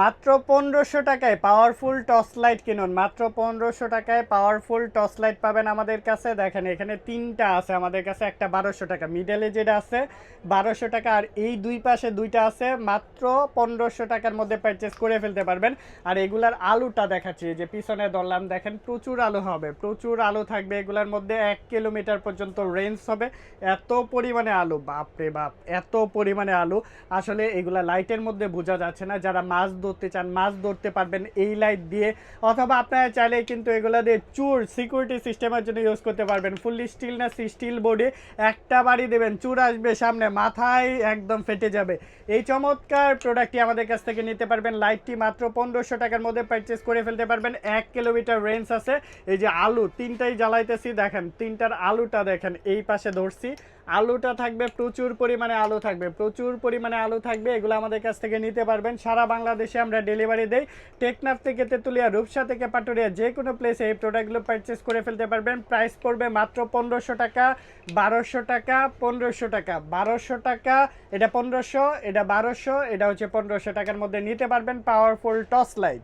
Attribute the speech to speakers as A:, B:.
A: মাত্র পনেরোশো টাকায় পাওয়ারফুল টর্চ লাইট কিনুন। মাত্র পনেরোশো টাকায় পাওয়ারফুল টর্চ লাইট পাবেন আমাদের কাছে। দেখেন, এখানে তিনটা আছে আমাদের কাছে। একটা বারোশো টাকা। মিডলে যেটা আছে, বারোশো টাকা। আর এই দুই পাশে দুইটা আছে, মাত্র পনেরোশো টাকার মধ্যে পারচেস করে ফেলতে পারবেন। আর এগুলার আলুটা দেখাচ্ছি। যে পিছনে ধরলাম, দেখেন, প্রচুর আলু হবে। প্রচুর আলু থাকবে এগুলার মধ্যে। এক কিলোমিটার পর্যন্ত রেঞ্জ হবে। এত পরিমাণে আলু, বাপরে বাপ, এত পরিমাণে আলু। আসলে এগুলা লাইটের মধ্যে বোঝা যাচ্ছে না। যারা মাছ ধরতে চান, মাছ ধরতে পারবেন এই লাইট দিয়ে। অথবা আপনারা চাইলে কিন্তু এগুলা দিয়ে চুর সিকিউরিটি সিস্টেমের জন্য ইউজ করতে পারবেন। ফুললি স্টিল না স্টিল বোর্ডে একটা বাড়ি দেবেন, চুর আসবে সামনে, মাথায় একদম ফেটে যাবে। এই চমৎকার প্রোডাক্টটি আমাদের কাছ থেকে নিতে পারবেন। লাইটটি মাত্র পনেরোশো টাকার মধ্যে পারচেস করে ফেলতে পারবেন। এক কিলোমিটার রেঞ্জ আছে। এই যে আলু, তিনটাই জ্বালাইতেছি, দেখেন, তিনটার আলুটা দেখেন, এই পাশে ধরছি। আলুটা থাকবে প্রচুর পরিমাণে আলু থাকবে, প্রচুর পরিমাণে আলু থাকবে, এগুলো আমাদের কাছ থেকে নিতে পারবেন। সারা বাংলাদেশে আমরা ডেলিভারি দেই। টেকনাফ থেকে তেঁতুলিয়া, রূপসা থেকে পাটুরিয়া, যে কোনো প্লেসে এই প্রোডাক্টগুলো পারচেস করে ফেলতে পারবেন। প্রাইস পড়বে মাত্র পনেরোশো টাকা, বারোশো টাকা, পনেরোশো টাকা, বারোশো টাকা, এটা পনেরোশো, এটা বারোশো, এটা হচ্ছে পনেরোশো টাকার মধ্যে নিতে পারবেন পাওয়ারফুল টর্চ লাইট